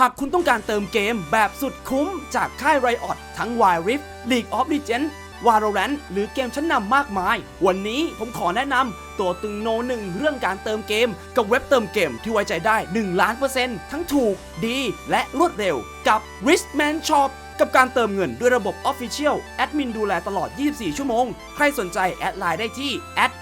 หากคุณต้องการเติมเกมแบบสุดคุ้มจากค่าย Riot ทั้ง Wild Rift League of Legends Valorant หรือเกมชั้นนำมากมาย วันนี้ผมขอแนะนำตัวตึงโนหนึ่งเรื่องการเติมเกม กับเว็บเติมเกมที่ไว้ใจได้ 1 ล้านเปอร์เซ็นต์ทั้งถูกดีและรวดเร็วกับ Richman Shop กับการเติมเงินด้วยระบบ Official แอดมินดูแลตลอด 24 ชั่วโมง ใครสนใจแอดไลน์ได้ที่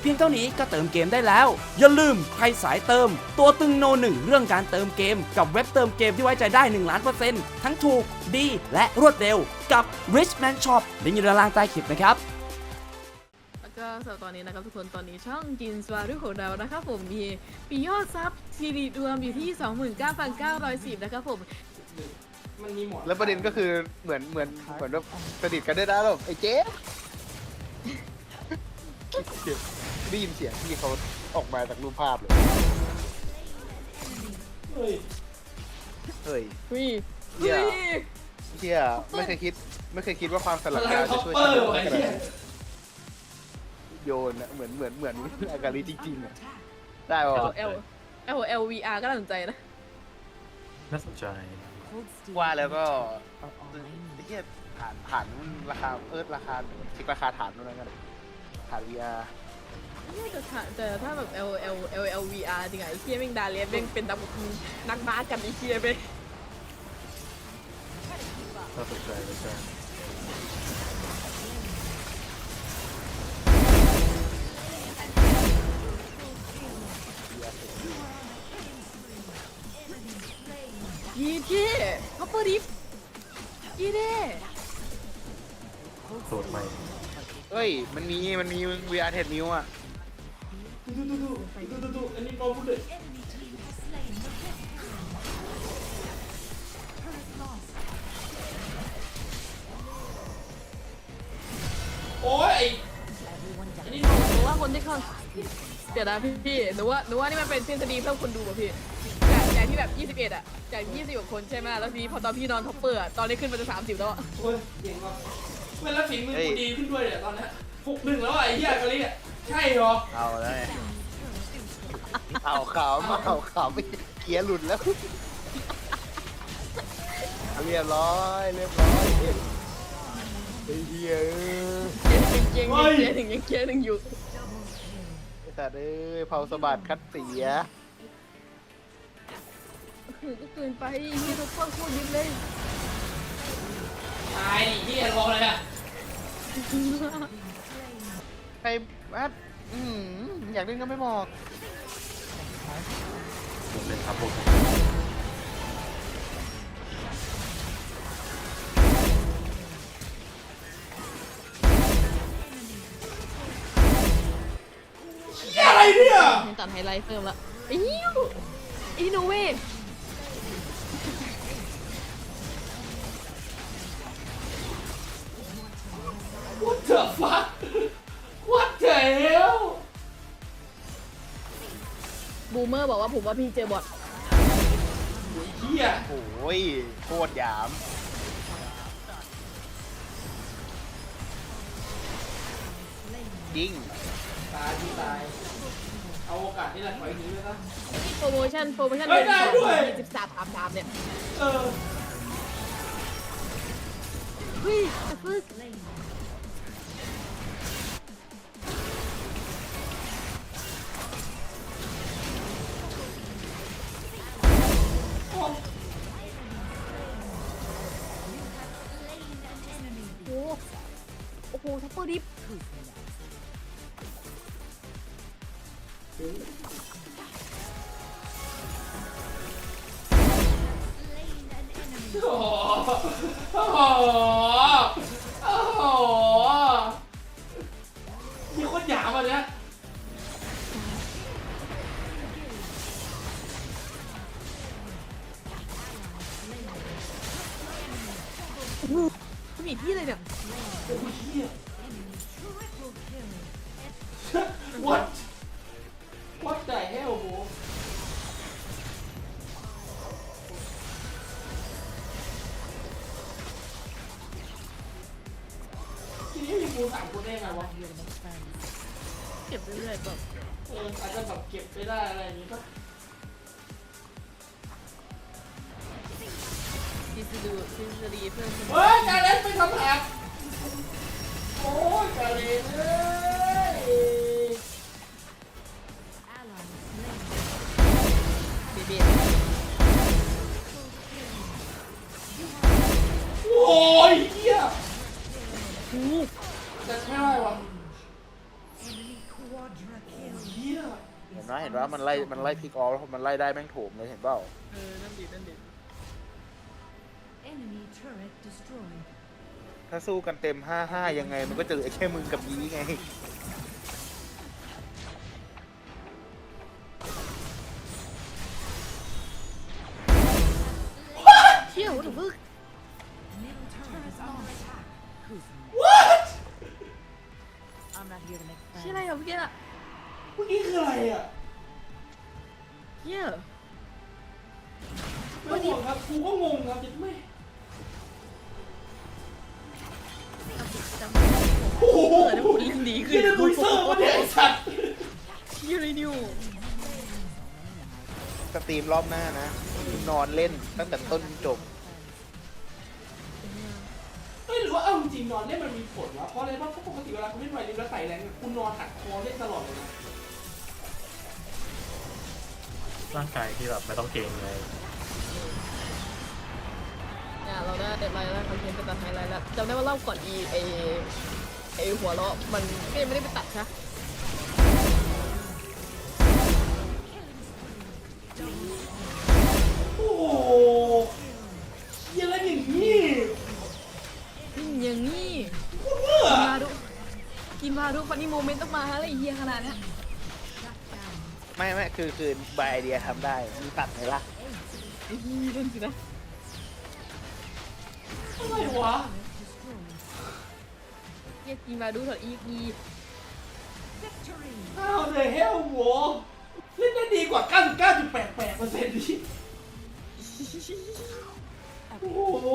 เพียงเท่านี้ก็เติมเกมได้แล้ว อย่าลืมใครสายเติม ตัวตึงโนหนึ่งเรื่องการเติมเกม กับเว็บเติมเกมที่ไว้ใจได้1ล้านเปอร์เซ็นต์ทั้งถูกดีและรวดเร็ว กับ Richman Shop ลิงก์อยู่ด้านล่างใต้คลิปนะครับแล้วก็สำหรับตอนนี้นะครับทุกคนตอนนี้ช่องจินสวารุของเรานะครับผมมีปียอดซับซีรีรวมอยู่ที่ 29,910นะครับผมแล้วประเด็นก็คือเหมือนเหมือนเหมือนแบบสนิทกันด้วยนะแบบไอ้เจ๊ ได้ยินเสียงที่เขาออกมาจากรูปภาพเลย เฮ้ยวิเหี้วิยเฮียไม่เคยคิด ไม่เคยคิดว่าความสลับกันจะช่วยชีวิตได้ขนาดนี้โยนอะเหมือนเหมือนเหมือนอากาลีจริงๆอะได้เอป่ะลเอลเอลเอลวีอาร์ก็น่าสนใจนะ น่าสนใจว่าแล้วก็ไอ้เฮียฐานฐานมันราคาเอิร์ธราคาเช็คราคาฐานนู่นนั่นกัน ฐาน VR แต่ถ้าแต่ถ้าแบบ L L L L V R จริงๆไอ้เคียแม่งดาเลียนแม่งเป็นนักนักบาสกันไอ้เคียไปน่าสนใจเลยใช่ยีเจ้เขาเปิดดิฟยีเด้โสดใหม่ เฮ้ย มันมีมันมี VR เทดมิวอะโอ้ยหนูว่าคนที่เขาเดี๋ยวนะพี่พี่หนูว่าหนูว่านี่มันเป็นทฤษฎีเพิ่มคนดูป่ะพี่จากจากที่แบบ21อะจาก20กว่าคนใช่ไหมแล้วทีนี้พอตอนพี่นอนท็อปเปอร์อะตอนนี้ขึ้นมาจะ30แล้วอะ โอ้ยเก่งว่ะ เว้ยแล้วฝีมือเฮ้ยกูดีขึ้นด้วยเนี่ยตอนเนี้หกหนึ่งแล้วอะไอ้เหี้ยกะลิอะใช่เหรอเอาแล้วไงเอาขาวมาเอาขาวไม่เกียร์หลุดแล้ว เรียบร้อยเรียบร้อยไอ้เหี้ยเอ้ยเก่งๆยังเกียร์หนึ่งยังเกียร์หนึ่งอยู่ไอ้สัตว์เอ้ยเผาสะบัดคัดเสียโอ้โหก็เกินไปนี่ท็อปเปอร์โคตรยิบเลยตายดิเหี้ยรอเลยอะ ใครวัดอืมอยากเล่นก็ไม่บอกผมเป็นครับผมอะไรเนี่ยยังตัดไฮไลท์เพิ่มละอิ้วอีโนเว วัดเถอะฟักวัดเถอะเฮลบูมเมอร์บอกว่าผมว่าพี่เจอบอทเหี้ยโอ้ยโคตรหยาม จริง ตายที่ตาย เอาโอกาสนี่แหละถอยหนีไปซะโปรโมชั่นโปรโมชั่นเฮ้ยได้ด้วย สิบสามสามสามเนี่ยเออ เฮ้ยแต่ฟึก โอ้โหทัพเปอร์ดิฟโอ้โหโอ้โหโอ้โหมีคนหยาบอะเนี่ยมีที่อะไรเนี่ย โอ้ยเฮีย what what the hell bro ทีนี้มีกูสามคนได้ไงวะ เก็บเรื่อยๆแบบเอออาจจะแบบเก็บไปได้อะไรอย่างงี้ปะทฤษฎีทฤษฎีเพื่อนเฮ้ยกาเลนไปทำแผลโอ้ยกาเลนเอ้ จะใช่ไหมวะเฮียเห็นไหมเห็นว่ามันไล่มันไล่พิกออฟแล้วมันไล่ได้แม่งโถมเลยเห็นเปล่าเออนั่นดินั่นดิ Enemy turret destroyed. ถ้าสู้กันเต็ม 5-5 ยังไง มันก็จะเหลือแค่มึงกับยีไง not here to make เที่ยอะไร friends. อะเมื่อกี้อะเมื่อกี้คืออะไรอะเที่ยไม่งงครับกูก็งงครับจิตไม่จำโอ้โหเปิดแล้วผลเล่นดีขึ้นี่นจะลุยเซอร์วะเนี่ยไอ้สัตว์เที่ยอะไรนิวสตรีมรอบหน้านะมึงนอนเล่นตั้งแต่ต้นจนจบ ว่าเอาจริงๆนอนเล่นมันมีผลวะเพราะอะไรเพราะปกติเวลาคุณเล่นไวริสแล้วใส่แรงคุณนอนหักคอเล่นตลอดเลยนะร่างกายที่แบบไม่ต้องเกรงเลยเนี่ยเราได้ไลน์แล้วคอนเทนต์เป็นตัดไฮไลท์แล้วจำได้ว่าเล่าก่อนอีไอไอหัวเราะมันก็ยังไม่ได้ไปตัดใช่ ดูฟันนี่โมเมนต์ต้องมาอะไรเฮียขนาดเนี้ยไม่ไม่คือคือบายไอเดียทำได้ มีตัดไหมล่ะไอ้ฮีเล่นสินะอะไรวะเฮียกินมาดูเถอะอีกอี Victory! อ้าวเลยเฮลโวเล่นได้ดีกว่า 99.88เปอร์เซ็นต์ดิโอ้โห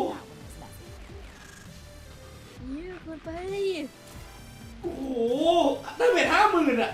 เฮียเกินไป โอ้โหได้เวทห้าหมื่นอะ